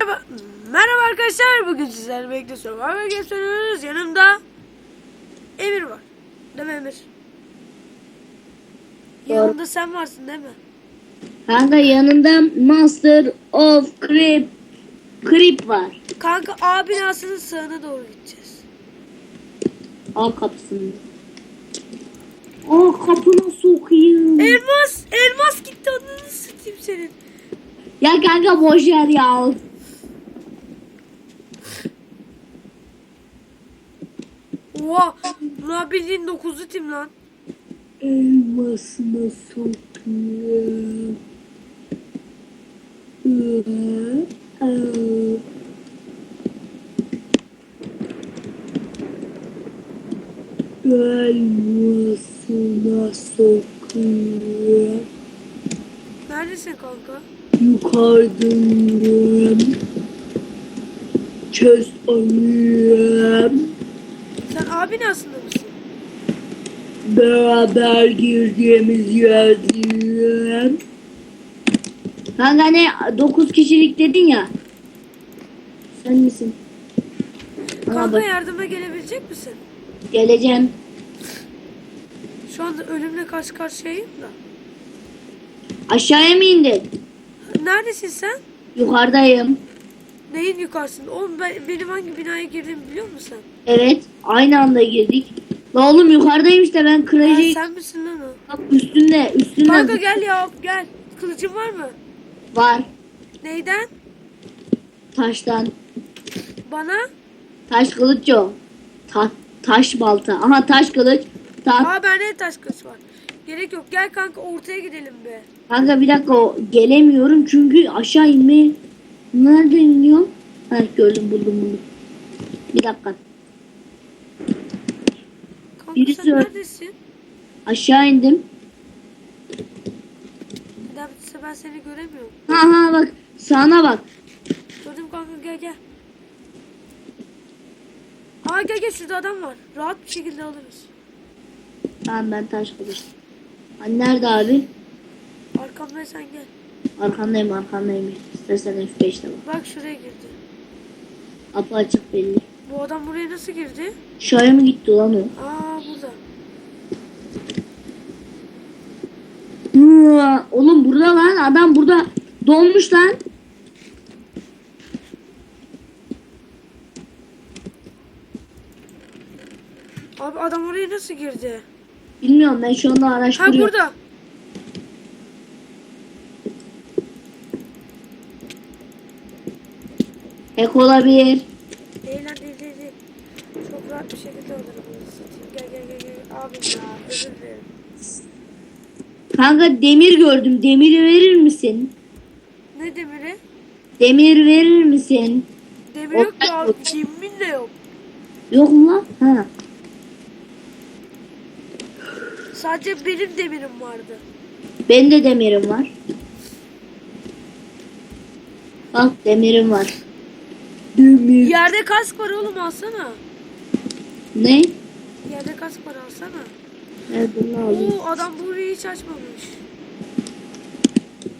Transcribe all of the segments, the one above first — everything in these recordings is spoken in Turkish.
Merhaba, merhaba arkadaşlar. Bugün sizlerle birlikte Survivor Games oynuyoruz. Yanımda Emir var. Değil mi Emir? Yanımda sen varsın değil mi? Kanka yanında Master of Creep Creep var. Kanka A binasının sağına doğru gideceğiz. Al kapısını. Aa kapına sokayım. Elmas! Elmas gitti ananı satayım senin. Ya kanka boş ver ya. Oha! Bunlar bildiğin 9'lu tim lan. Elmasına ee. Elmasına sokayım. Neredesin kanka? Yukarıdayım. Çöz alayım. Sen A binasında mısın? Beraber girdiğimiz yerdeyim. Kanka ne 9 kişilik dedin ya. Sen misin? Kanka bak, yardıma gelebilecek misin? geleceğim. Şu anda ölümle karşı karşıyayım da. Aşağıya mı indin? Neredesin sen? Yukarıdayım. Neyin yukarısında? Oğlum ben, benim hangi binaya girdiğimi biliyor musun sen? Evet. Aynı anda girdik. La oğlum yukarıdayım işte ben Ha, kıracağım. sen misin lan o? Bak üstünde. Üstünde Kanka gel ya gel. Kılıcın var mı? var. Neyden? Taştan. Bana? Taş kılıç yok. Ta- taş balta. Aha taş kılıç. Ta Aa bende de taş kılıç var. Gerek yok. Gel kanka ortaya gidelim be. Kanka bir dakika o gelemiyorum çünkü aşağı inme. Nerede iniyorum? Ha gördüm buldum buldum. Bir dakika. Birisi sen öl- neredesin? Aşağı indim. Neredeyse ben seni göremiyorum. Ha ha bak sağına bak. Gördüm kanka gel gel. Aa gel gel şurada adam var. Rahat bir şekilde alırız. Tamam ben taş kılıç. Hani nerede abi? Arkamda sen gel. Arkandayım arkandayım. İstersen F5'te bak. Bak şuraya girdi. Kapı açık belli. Bu adam buraya nasıl girdi? Şuraya mı gitti lan o? Aa burada. Hı, Oğlum burada lan adam burada donmuş lan. Abi adam oraya nasıl girdi? Bilmiyorum ben şu anda Ha araştırıyorum. burada. Hack olabilir. Değil lan değil değil değil. Çok rahat bir şekilde alırım. Gel gel gel gel. Abi ya özür dilerim. Kanka demir gördüm. Demiri verir misin? Ne demiri? Demir verir misin? Demir yok ya abi. Yemin de yok. Yok mu lan? Ha. Sadece benim demirim vardı. Benim de demirim var. Bak demirim var. Demir. Yerde kask var oğlum alsana. Ne? Yerde kask var alsana. Nerede ne alayım? Oo adam burayı hiç açmamış.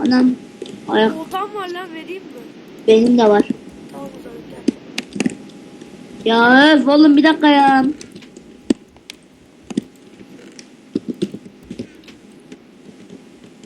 Anam. Ayak Oltam var lan vereyim mi? benim de var. Tamam o zaman gel. Ya öf oğlum bir dakika ya.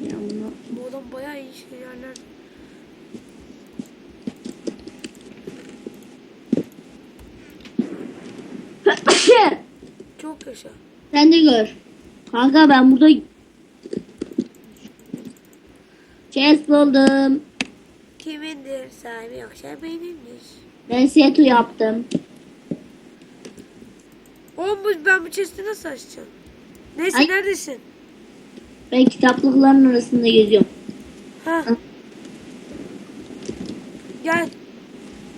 Ya bunu- Bu adam bayağı iyi şey yaşa. Sen de gör. Kanka ben burada chest buldum. Kimindir sahibi yoksa benimdir. Ben setu yaptım. Oğlum bu, ben bu chest'i nasıl açacağım? Neyse Ay. neredesin? Ben kitaplıkların arasında geziyorum. Ha. Gel.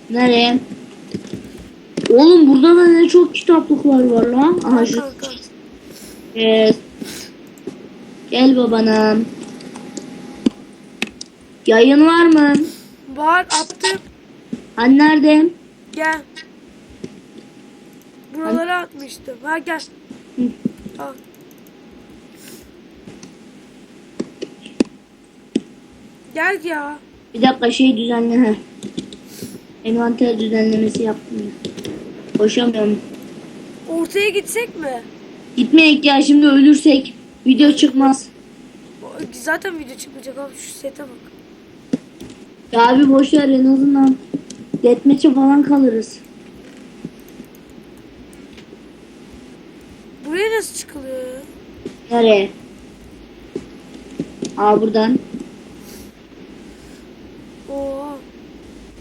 Nereye? Oğlum burada da ne çok kitaplıklar var lan. Aha şu. Yes. Gel babanım. Yayın var mı? Var attım. Hani nerede? Gel. Buralara atmıştım. Ha gel. Hı. Al. Gel ya. Bir dakika şey düzenle. Envanter düzenlemesi yaptım. Koşamıyorum. Ortaya gitsek mi? Gitmeyek ya şimdi ölürsek video çıkmaz. Zaten video çıkmayacak abi şu sete bak. Ya abi boş ver en azından. Deathmatch'e falan kalırız. Buraya nasıl çıkılıyor ya? Nereye? Aa buradan. Oha.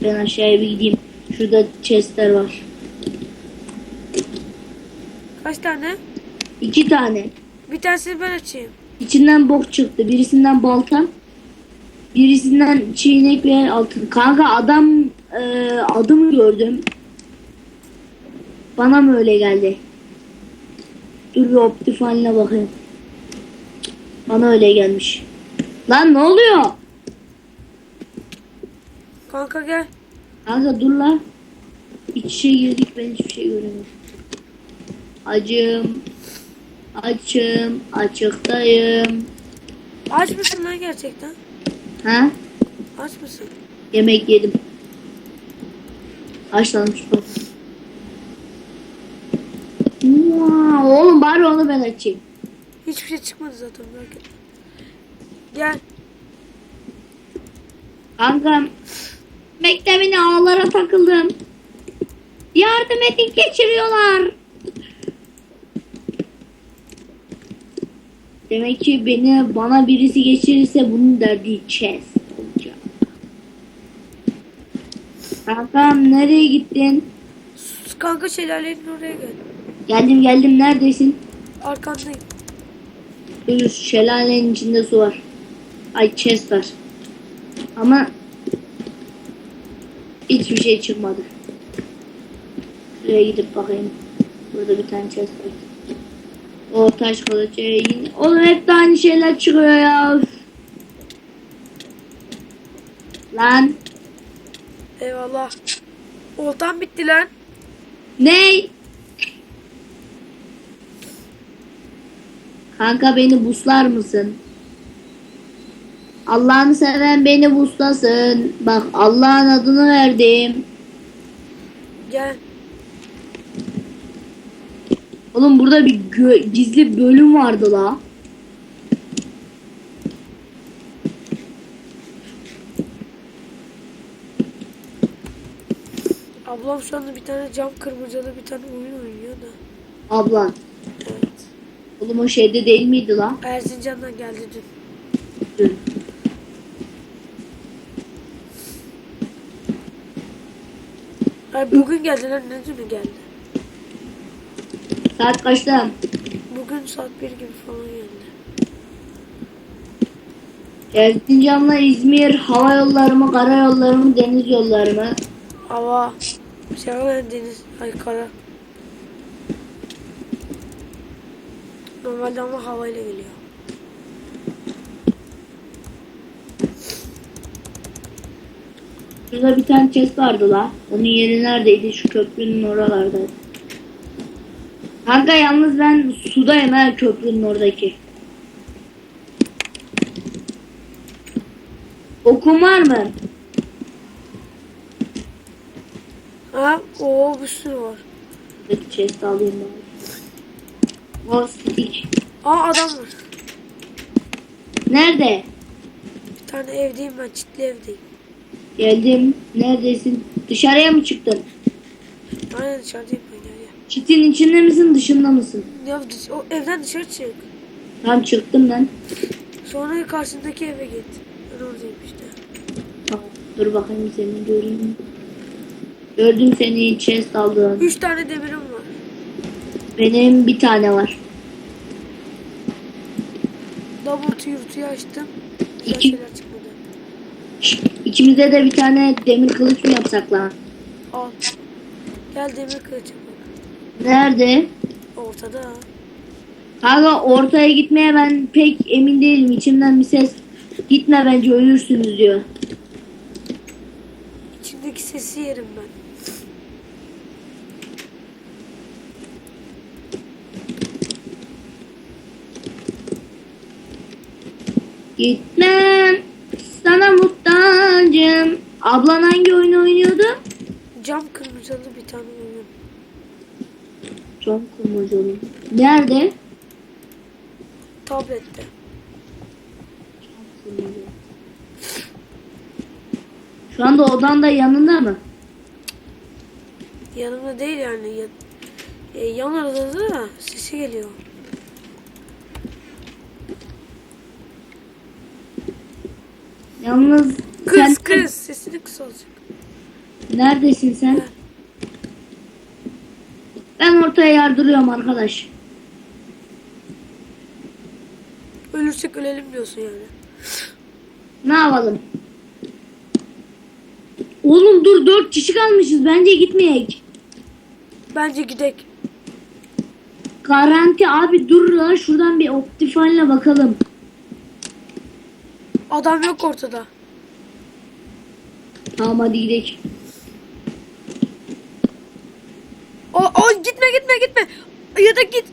Ben aşağıya bir gideyim. Şurada chestler var. Kaç tane? İki tane. Bir tanesini ben açayım. İçinden bok çıktı. Birisinden balta. Birisinden çiğnek ve altın. Kanka adam e, adımı gördüm. Bana mı öyle geldi? Dur bir optifaline bakayım. Bana öyle gelmiş. Lan ne oluyor? Kanka gel. Kanka dur lan. İç içe girdik ben hiçbir şey göremiyorum. Acım. Açım. Açıktayım. Aç mısın lan gerçekten? Ha? Aç mısın? Yemek yedim. Haşlanmış bu. Wow, Oğlum bari onu ben açayım. Hiçbir şey çıkmadı zaten merak etme. Gel. Kankam. Mektebine ağlara takıldım. Yardım edin geçiriyorlar. Demek ki beni bana birisi geçirirse bunun derdi olacak. Kankam nereye gittin? Sus, Kanka şelalenin oraya gel. Geldim geldim neredesin? Arkandayım. Dur şelalenin içinde su var. Ay chest var. Ama hiçbir şey çıkmadı. Şuraya gidip bakayım. Burada bir tane chest var. O taş kılıç. yine- Oğlum hep de aynı şeyler çıkıyor ya. Lan. Eyvallah. Oltam bitti lan. Ney? Kanka beni buslar mısın? Allah'ını seven beni buslasın. Bak Allah'ın adını verdim. Gel. Oğlum burada bir gizli bölüm vardı la. Ablam şu anda bir tane cam kırmacalı bir tane oyun oynuyor da. Ablan. Evet. Oğlum o şeyde değil miydi la? Erzincan'dan geldi dün. Dün. Ay bugün geldi lan ne dünü geldi. Saat kaçta? Bugün saat 1 gibi falan geldi. Erzincan'la İzmir hava yolları mı, kara yolları mı, deniz yolları mı? Hava. Şey var deniz. Ay kara. Normalde ama havayla geliyor. Şurada bir tane chest vardı la. Onun yeri neredeydi? Şu köprünün oralarda. Kanka yalnız ben sudayım ha köprünün oradaki. Okum var mı? Ha? Oo bir sürü var. Buradaki chest alayım ben. O stick. Aa adam var. Nerede? Bir tane evdeyim ben. Çitli evdeyim. Geldim. Neredesin? Dışarıya mı çıktın? Aynen dışarıdayım. Çitin içinde misin dışında mısın? Ya dış- o evden dışarı çık. Tam çıktım ben. Sonra karşındaki eve git. Ben oradayım işte. Tamam, dur bakayım seni göreyim. Gördüm seni chest aldın. Üç tane demirim var. Benim bir tane var. Double yurtuyu açtım. Güzel İki. şeyler çıkmadı. İkimize de bir tane demir kılıç mı yapsak lan? Al. Gel demir kılıç yapalım. Nerede? Ortada. Kanka ortaya gitmeye ben pek emin değilim. İçimden bir ses gitme bence ölürsünüz diyor. İçimdeki sesi yerim ben. Gitmem sana muhtacım. Ablan hangi oyun oynuyordu? kurmacalı bir tane oyun. Çok kurmacalı. Nerede? Tablette. Şu anda odan da yanında mı? Yanımda değil yani. Ya, e, yan arada da sesi geliyor. Yalnız Kız sen kız sesini kısa olacak. neredesin sen? Ben. Ortaya yardırıyorum arkadaş. Ölürsek ölelim diyorsun yani. Ne yapalım? Oğlum dur dört kişi kalmışız. Bence gitmeyek. Bence gidek. Garanti abi dur lan şuradan bir optifalle bakalım. Adam yok ortada. Tamam hadi gidelim. O, o gitme gitme. Ya da git.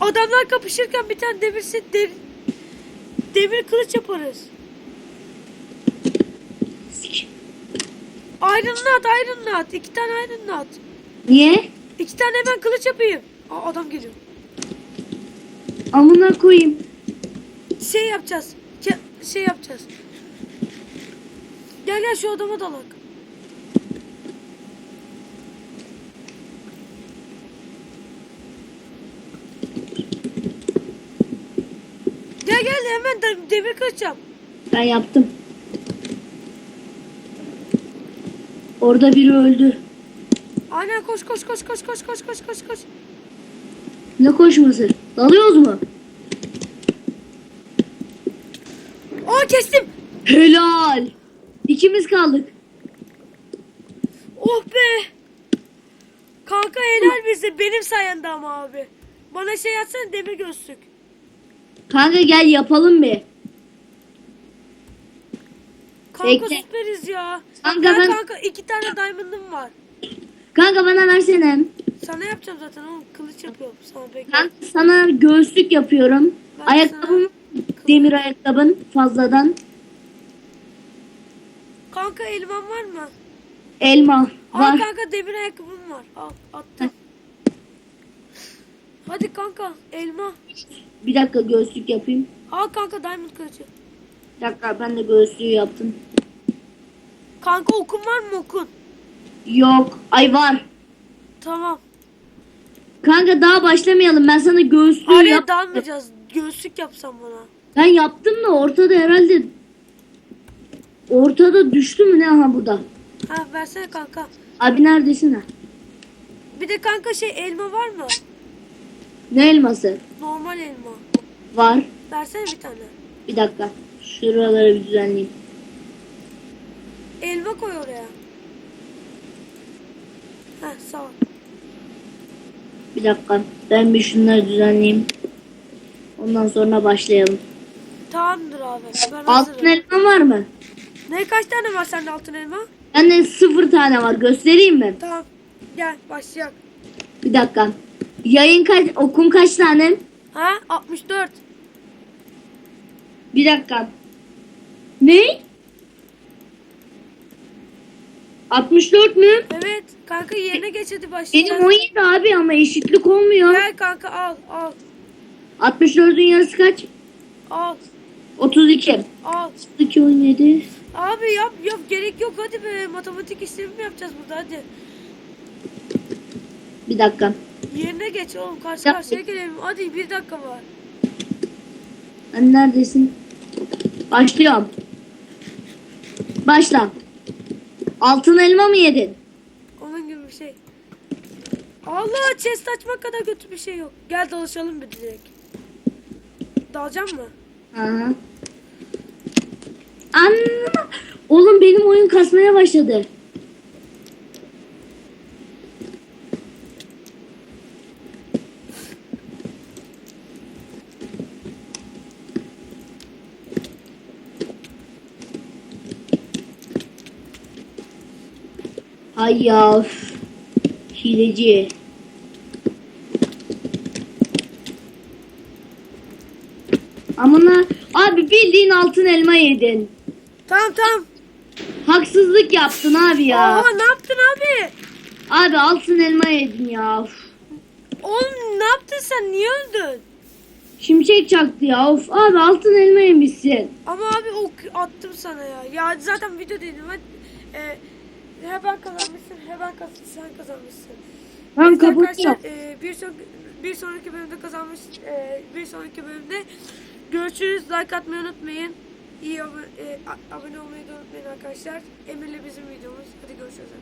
Adamlar kapışırken bir tane demir set der, demir kılıç yaparız. Iron Knot. İki tane Iron. Niye? İki tane hemen kılıç yapayım. Aa, adam geliyor. Amına koyayım. Şey yapacağız. Şey yapacağız. Gel gel şu adama dalak. Gel gel hemen de- demir yap. Ben yaptım. Orada biri öldü. Aynen koş koş koş koş koş koş koş koş koş. Ne koşması? Dalıyoruz mu? Aa kestim. Helal. İkimiz kaldık. Oh be. Kanka helal bize benim sayende ama abi. Bana şey atsana demir gözlük. Kanka gel yapalım bir. Kanka Bekle. süperiz ya. Kanka ben, ben- kanka iki tane diamond'ım var. Kanka bana versene. Sana yapacağım zaten oğlum kılıç yapıyorum sana bekle. Kanka sana göğüslük yapıyorum. Ben Ayakkabım demir ayakkabın fazladan. Kanka elman var mı? Elma Al var. kanka demir ayakkabım var. Al attım. Hadi kanka elma. Bir dakika göğüslük yapayım. Al kanka diamond kılıcı. Bir dakika ben de göğüslüğü yaptım. Kanka okun var mı okun? Yok. Ay var. Tamam. Kanka daha başlamayalım. Ben sana göğüslüğü Araya yap. dalmayacağız. Göğüslük yapsam bana. Ben yaptım da ortada herhalde ortada düştü mü ne aha burada. Ha versene kanka. Abi neredesin ha? Bir de kanka şey elma var mı? Ne elması? Normal elma. Var. Versene bir tane. Bir dakika. Şuraları bir düzenleyeyim. Elma koy oraya. Heh sağ ol. Bir dakika. Ben bir şunları düzenleyeyim. Ondan sonra başlayalım. Tamamdır abi. Ben Altın hazırım. elma var mı? Ne kaç tane var sende altın elma? Bende sıfır tane var. Göstereyim mi? Tamam. Gel başlayalım. Bir dakika. Yayın kaç, okun kaç tane? Ha 64. Bir dakika. Ne? 64 mü? Evet. Kanka yerine geç hadi Benim başlayacağız. 17 abi ama eşitlik olmuyor. Gel kanka al al 64'ün yarısı kaç? al 32. al. 32 17. Abi yap yap gerek yok hadi be matematik işlemi mi yapacağız burada hadi. Bir dakika. Yerine geç oğlum karşı Yap. karşıya gelelim. Hadi bir dakika var. Sen neredesin? Başlıyorum. Başla. Altın elma mı yedin? Onun gibi bir şey. Allah chest açmak kadar kötü bir şey yok. Gel dalışalım bir direkt. Dalacak mı? Aha. Anla. Oğlum benim oyun kasmaya başladı. Hay ya. Hileci. Amına abi bildiğin altın elma yedin. Tamam tamam. Haksızlık yaptın abi ya. Aa ne yaptın abi? Abi abi altın elma yedin ya. Of. Oğlum ne yaptın sen? Niye öldün? Şimşek çaktı ya. Of abi altın elma yemişsin. Ama abi ok attım sana ya. Ya zaten video dedim ben. E, hemen kazanmışsın, hemen kaz sen kazanmışsın. Ben kapatıyorum. arkadaşlar e, bir, son, bir sonraki bölümde kazanmış e, bir sonraki bölümde görüşürüz. Like atmayı unutmayın. İyi abone, e, abone olmayı da unutmayın arkadaşlar. Emir'le bizim videomuz. Hadi görüşürüz arkadaşlar.